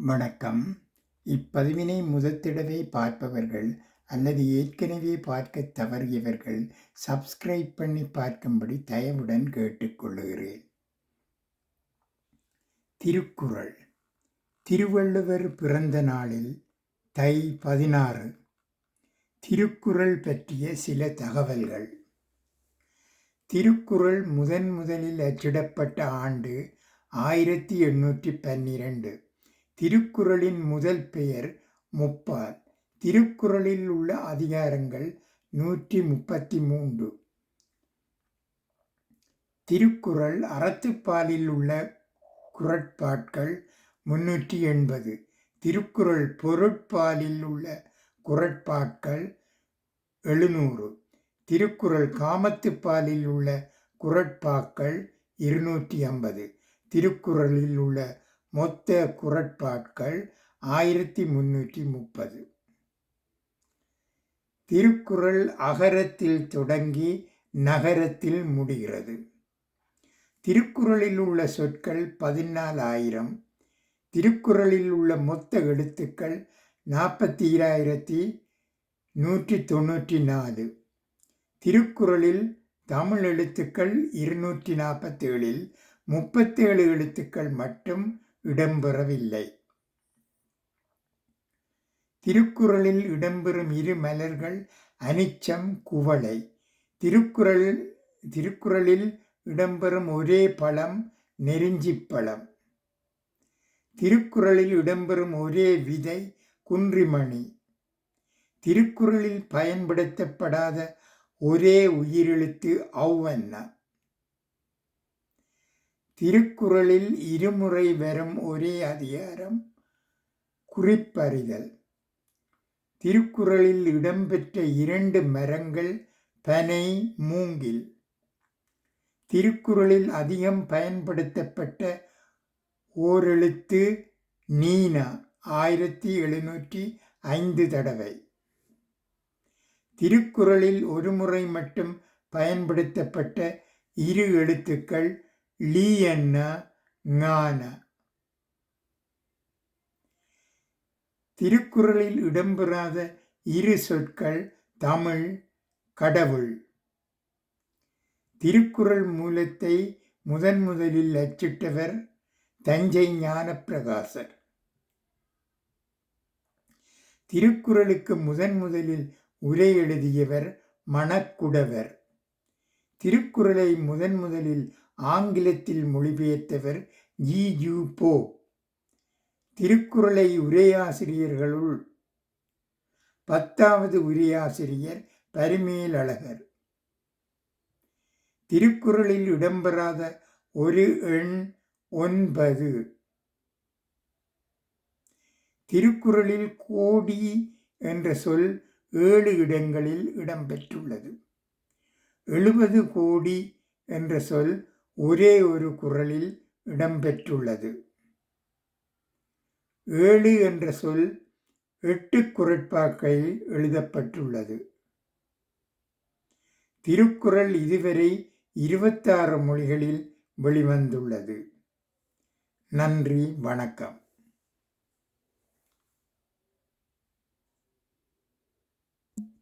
வணக்கம். இப்பதிவினை முதத்திடவே பார்ப்பவர்கள் அல்லது ஏற்கனவே பார்க்கத் தவறியவர்கள் சப்ஸ்கிரைப் பண்ணி பார்க்கும்படி தயவுடன் கேட்டுக்கொள்கிறேன் திருக்குறள். திருவள்ளுவர் பிறந்த நாளில் தை பதினாறு. திருக்குறள் பற்றிய சில தகவல்கள். திருக்குறள் முதன் முதலில் அச்சிடப்பட்ட ஆண்டு ஆயிரத்தி எண்ணூற்றி பன்னிரண்டு. திருக்குறளின் முதல் பெயர் முப்பால். திருக்குறளில் உள்ள அதிகாரங்கள் நூற்றி முப்பத்தி மூன்று திருக்குறள் அறத்துப்பாலில் உள்ள குரட்பாட்கள் முன்னூற்றி எண்பது. திருக்குறள் பொருட்பாலில் உள்ள குரட்பாட்கள் எழுநூறு. திருக்குறள் காமத்துப்பாலில் உள்ள குரட்பாக்கள் இருநூற்றி ஐம்பது. திருக்குறளில் உள்ள மொத்த குரட்பாட்கள் ஆயிரத்தி முன்னூற்றி முப்பது. திருக்குறள் அகரத்தில் தொடங்கி நகரத்தில் முடிகிறது. திருக்குறளில் உள்ள சொற்கள் பதினாலாயிரம். திருக்குறளில் உள்ள மொத்த எழுத்துக்கள் நாற்பத்தி ஈராயிரத்தி நூற்றி தொண்ணூற்றி நாலு. திருக்குறளில் தமிழ் எழுத்துக்கள் இருநூற்றி நாற்பத்தேழில் முப்பத்தேழு எழுத்துக்கள் மட்டும் இடம்பெறவில்லை. திருக்குறளில் இடம்பெறும் இரு மலர்கள் அனிச்சம் குவளை. திருக்குறள் திருக்குறளில் இடம்பெறும் ஒரே பழம் நெருஞ்சிப்பழம் திருக்குறளில் இடம்பெறும் ஒரே விதை குன்றிமணி. திருக்குறளில் பயன்படுத்தப்படாத ஒரே உயிரெழுத்து ஔவன்னா திருக்குறளில் இருமுறை வரும் ஒரே அதிகாரம் குறிப்பறிதல். திருக்குறளில் இடம்பெற்ற இரண்டு மரங்கள் பனை மூங்கில். திருக்குறளில் அதிகம் பயன்படுத்தப்பட்ட ஓரெழுத்து நீனா ஆயிரத்தி எழுநூற்றி ஐந்து தடவை. திருக்குறளில் ஒரு முறை மட்டும் பயன்படுத்தப்பட்ட இரு எழுத்துக்கள் லீ ஞான திருக்குறளில் இடம்பெறாத இரு சொற்கள் தமிழ் கடவுள். திருக்குறள் மூலத்தை முதன் முதலில் அச்சிட்டவர் தஞ்சை ஞானப்பிரகாசர். திருக்குறளுக்கு முதன் முதலில் உரை எழுதியவர் மணக்குடவர். திருக்குறளை முதன் முதலில் ஆங்கிலத்தில் மொழிபெயர்த்தவர் ஜி. ஜூ. போ. திருக்குறளை உரையாசிரியர்களுள் பத்தாவது உரையாசிரியர் பரிமேலழகர். திருக்குறளில் இடம்பெறாத ஒரு எண் ஒன்பது. திருக்குறளில் கோடி என்ற சொல் ஏழு இடங்களில் இடம்பெற்றுள்ளது. எழுபது கோடி என்ற சொல் ஒரே ஒரு குரலில் இடம்பெற்றுள்ளது. ஏழு என்ற சொல் எட்டு குரட்பாக்களில் எழுதப்பட்டுள்ளது. திருக்குறள் இதுவரை இருபத்தாறு மொழிகளில் வெளிவந்துள்ளது. நன்றி வணக்கம்.